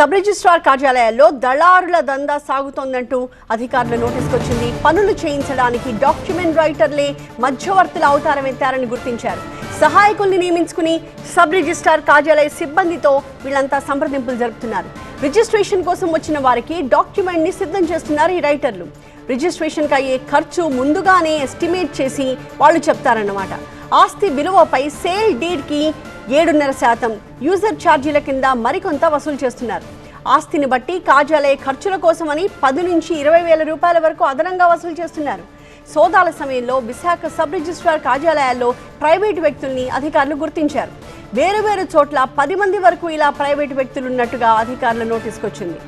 Sub registrar కార్యాలయాల్లో దళారుల దందా సాగుతోందంటూ అధికారుల నోటీస్కి వచ్చింది పనులు చేయించడానికి డాక్యుమెంట్ రైటర్లే మధ్యవర్తుల అవతారం ఎత్తారని గుర్తించారు. సహాయకుల్ని నియమించుకుని సబ్ రిజిస్ట్రార్ కార్యాలయ సిబ్బందితో వీళ్ళంతా సంప్రదింపులు జరుపుతున్నారు. రిజిస్ట్రేషన్ కోసం వచ్చిన వారికి డాక్యుమెంట్ని సిద్ధం చేస్తున్నారు ఈ రైటర్లు. రిజిస్ట్రేషన్కి అయ్యే ఖర్చు ముందుగానే ఎస్టిమేట్ చేసి వాళ్ళు చెప్తారన్నమాట. ఆస్తి విలువపై సేల్ డీడ్కి ఏడున్నర శాతం. యూజర్ ఛార్జీల కింద మరికొంత వసూలు చేస్తున్నారు. ఆస్తిని బట్టి కార్యాలయ ఖర్చుల కోసమని పది నుంచి ఇరవై వేల రూపాయల వరకు అదనంగా వసూలు చేస్తున్నారు. సోదాల సమయంలో విశాఖ సబ్ రిజిస్ట్రార్ కార్యాలయాల్లో ప్రైవేటు వ్యక్తుల్ని అధికారులు గుర్తించారు. వేరు వేరు చోట్ల పది మంది వరకు ఇలా ప్రైవేటు వ్యక్తులు ఉన్నట్టుగా అధికారుల నోటీసుకొచ్చింది.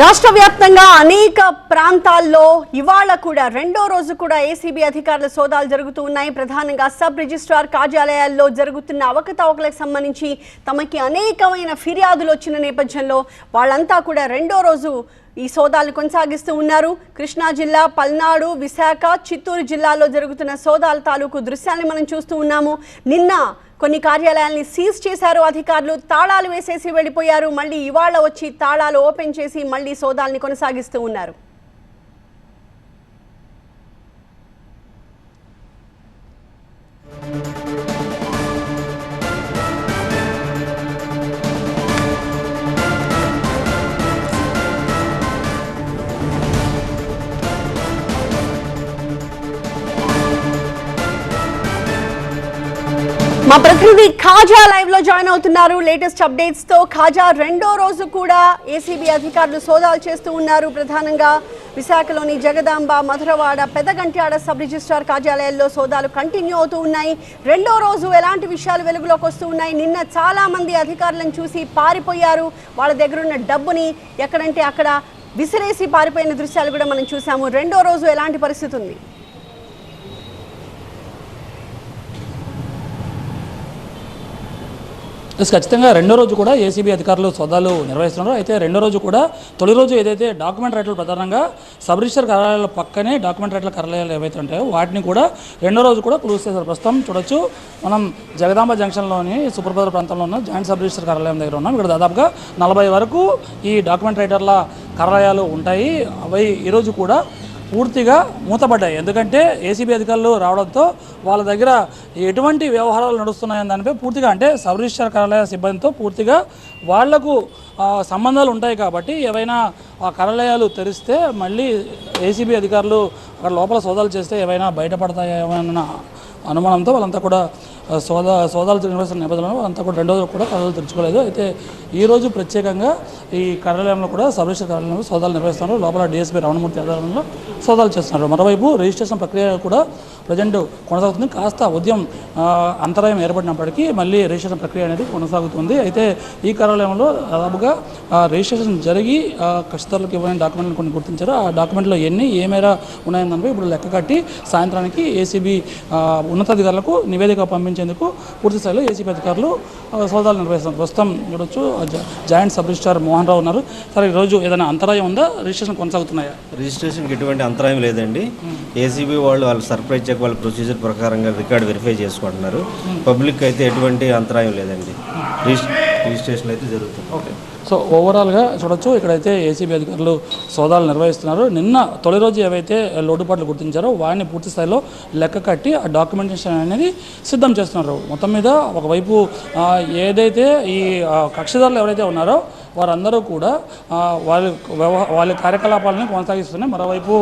రాష్ట్ర వ్యాప్తంగా అనేక ప్రాంతాల్లో ఇవాళ కూడా రెండో రోజు కూడా ఏసీబీ అధికారుల సోదాలు జరుగుతూ ఉన్నాయి. ప్రధానంగా సబ్ రిజిస్ట్రార్ కార్యాలయాల్లో జరుగుతున్న అవకతవకలకు సంబంధించి తమకి అనేకమైన ఫిర్యాదులు వచ్చిన నేపథ్యంలో వాళ్ళంతా కూడా రెండో రోజు ఈ సోదాలు కొనసాగిస్తూ ఉన్నారు. కృష్ణా జిల్లా పల్నాడు విశాఖ చిత్తూరు జిల్లాలో జరుగుతున్న సోదాల తాలూకు దృశ్యాన్ని మనం చూస్తూ ఉన్నాము. నిన్న కొన్ని కార్యాలయాల్ని సీజ్ చేశారు అధికారులు. తాళాలు వేసేసి వెళ్ళిపోయారు. మళ్ళీ ఇవాళ వచ్చి తాళాలు ఓపెన్ చేసి మళ్ళీ సోదాల్ని కొనసాగిస్తూ ఉన్నారు. మా ప్రతినిధి ఖాజా లైవ్లో జాయిన్ అవుతున్నారు. లేటెస్ట్ అప్డేట్స్తో ఖాజా రెండో రోజు కూడా ఏసీబీ అధికారులు సోదాలు చేస్తూ ఉన్నారు. ప్రధానంగా విశాఖలోని జగదాంబ మధురవాడ పెదగంట్యాడ సబ్ రిజిస్ట్రార్ కార్యాలయాల్లో సోదాలు కంటిన్యూ అవుతూ ఉన్నాయి. రెండో రోజు ఎలాంటి విషయాలు వెలుగులోకి వస్తూ ఉన్నాయి? నిన్న చాలా మంది అధికారులను చూసి పారిపోయారు. వాళ్ళ దగ్గర ఉన్న డబ్బుని ఎక్కడంటే అక్కడ విసిరేసి పారిపోయిన దృశ్యాలు కూడా మనం చూసాము. రెండో రోజు ఎలాంటి పరిస్థితి ఉంది? ఎస్ ఖచ్చితంగా. రెండో రోజు కూడా ఏసీబీ అధికారులు సోదాలు నిర్వహిస్తున్నారు. అయితే రెండో రోజు కూడా తొలి రోజు ఏదైతే డాక్యుమెంట్ రైట్లు ప్రధానంగా సబ్ రిజిస్టర్ కార్యాలయాల పక్కనే డాక్యుమెంట్ రైట్ల కార్యాలయాలు ఏవైతే ఉంటాయో వాటిని కూడా రెండో రోజు కూడా క్లోజ్ చేశారు. ప్రస్తుతం చూడొచ్చు. మనం జగదాంబ జంక్షన్లోని సుప్రభద్ర ప్రాంతంలో ఉన్న జాయింట్ సబ్ రిజిస్టర్ కార్యాలయం దగ్గర ఉన్నాం. ఇక్కడ దాదాపుగా నలభై వరకు ఈ డాక్యుమెంట్ రైటర్ల కార్యాలయాలు ఉంటాయి. అవి ఈరోజు కూడా పూర్తిగా మూతపడ్డాయి. ఎందుకంటే ఏసీబీ అధికారులు రావడంతో వాళ్ళ దగ్గర ఎటువంటి వ్యవహారాలు నడుస్తున్నాయని దానిపై పూర్తిగా అంటే సబ్ రిజిస్టర్ కార్యాలయ సిబ్బందితో పూర్తిగా వాళ్ళకు సంబంధాలు ఉంటాయి కాబట్టి ఏవైనా ఆ కార్యాలయాలు తెరిస్తే మళ్ళీ ఏసీబీ అధికారులు అక్కడ లోపల సోదాలు చేస్తే ఏవైనా బయటపడతాయేమన్న అనుమానంతో వాళ్ళంతా కూడా సోదా సోదాలు నిర్వహిస్తున్న నేపథ్యంలో అంతా కూడా రెండు రోజులు కూడా కార్యాలయాలు తెరుచుకోలేదు. అయితే ఈరోజు ప్రత్యేకంగా ఈ కార్యాలయంలో కూడా సర్వేశ్వర కార్యాలయంలో సోదాలు నిర్వహిస్తున్నారు. లోపల డిఎస్పీ రమణమూర్తి ఆధ్వర్యంలో సోదాలు చేస్తున్నారు. మరోవైపు రిజిస్ట్రేషన్ ప్రక్రియ కూడా ప్రజెంట్ కొనసాగుతుంది. కాస్త ఉదయం అంతరాయం ఏర్పడినప్పటికీ మళ్ళీ రిజిస్ట్రేషన్ ప్రక్రియ అనేది కొనసాగుతుంది. అయితే ఈ కార్యాలయంలో దాదాపుగా రిజిస్ట్రేషన్ జరిగి ఆ, ఇవ్వని డాక్యుమెంట్లు కొన్ని గుర్తించారు. ఆ డాక్యుమెంట్లో ఎన్ని ఏ మేర ఉన్నాయని దానిపై ఇప్పుడు లెక్క కట్టి సాయంత్రానికి ఏసీబీ ఉన్నతాధికారులకు నివేదిక పంపించారు. పంపించేందుకు పూర్తి స్థాయిలో ఏసీబీ అధికారులు సోదాలు నిర్వహిస్తున్నారు ప్రస్తుతం చూడొచ్చు joint sub registrar Mohan Rao ఉన్నారు. సరే ఈరోజు ఏదైనా అంతరాయం ఉందా? రిజిస్ట్రేషన్ కొనసాగుతున్నాయా? రిజిస్ట్రేషన్కి ఎటువంటి అంతరాయం లేదండి. ఏసీబీ వాళ్ళు వాళ్ళు సర్ప్రైజ్ చెక్ వాళ్ళ ప్రొసీజర్ ప్రకారంగా రికార్డ్ వెరిఫై చేసుకుంటున్నారు. పబ్లిక్ అయితే ఎటువంటి అంతరాయం లేదండి. రిజిస్- రిజిస్ట్రేషన్ అయితే జరుగుతుంది. ఓకే. సో ఓవరాల్గా చూడొచ్చు ఇక్కడైతే ఏసీబీ అధికారులు సోదాలు నిర్వహిస్తున్నారు. నిన్న తొలి రోజు ఏవైతే లోటుపాట్లు గుర్తించారో వాటిని పూర్తి స్థాయిలో లెక్క కట్టి ఆ డాక్యుమెంటేషన్ అనేది సిద్ధం చేస్తున్నారు. మొత్తం మీద ఒకవైపు ఏదైతే ఈ కక్షిదారులు ఎవరైతే ఉన్నారో వారందరూ కూడా వాళ్ళ వ్యవహ వాళ్ళ కార్యకలాపాలను కొనసాగిస్తున్నాయి. మరోవైపు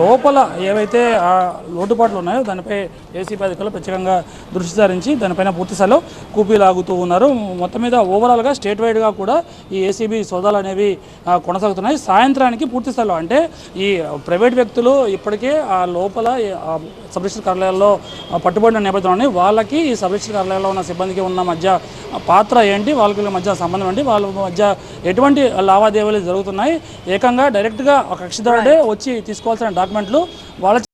లోపల ఏవైతే ఆ లోటుపాట్లు ఉన్నాయో దానిపై ఏసీబీ అధికారులు ప్రత్యేకంగా దృష్టి సారించి దానిపైన పూర్తి స్థాయిలో కూపీ లాగుతూ ఉన్నారు. మొత్తం మీద ఓవరాల్గా స్టేట్ వైడ్గా కూడా ఈ ఏసీబీ సోదాలు అనేవి కొనసాగుతున్నాయి. సాయంత్రానికి పూర్తి స్థాయిలో అంటే ఈ ప్రైవేట్ వ్యక్తులు ఇప్పటికే ఆ లోపల సబ్ రిజిస్టర్ కార్యాలయాల్లో పట్టుబడిన నేపథ్యంలోనే వాళ్ళకి ఈ సబ్ రిజిస్టర్ కార్యాలయంలో ఉన్న సిబ్బందికి ఉన్న మధ్య పాత్ర ఏంటి? వాళ్ళకి మధ్య సంబంధం ఏంటి? వాళ్ళ మధ్య ఎటువంటి లావాదేవీలు జరుగుతున్నాయి? ఏకంగా డైరెక్ట్గా ఒక కక్షిదారుడే వచ్చి తీసుకోవాల్సిన డాక్యుమెంట్లు వాళ్ళ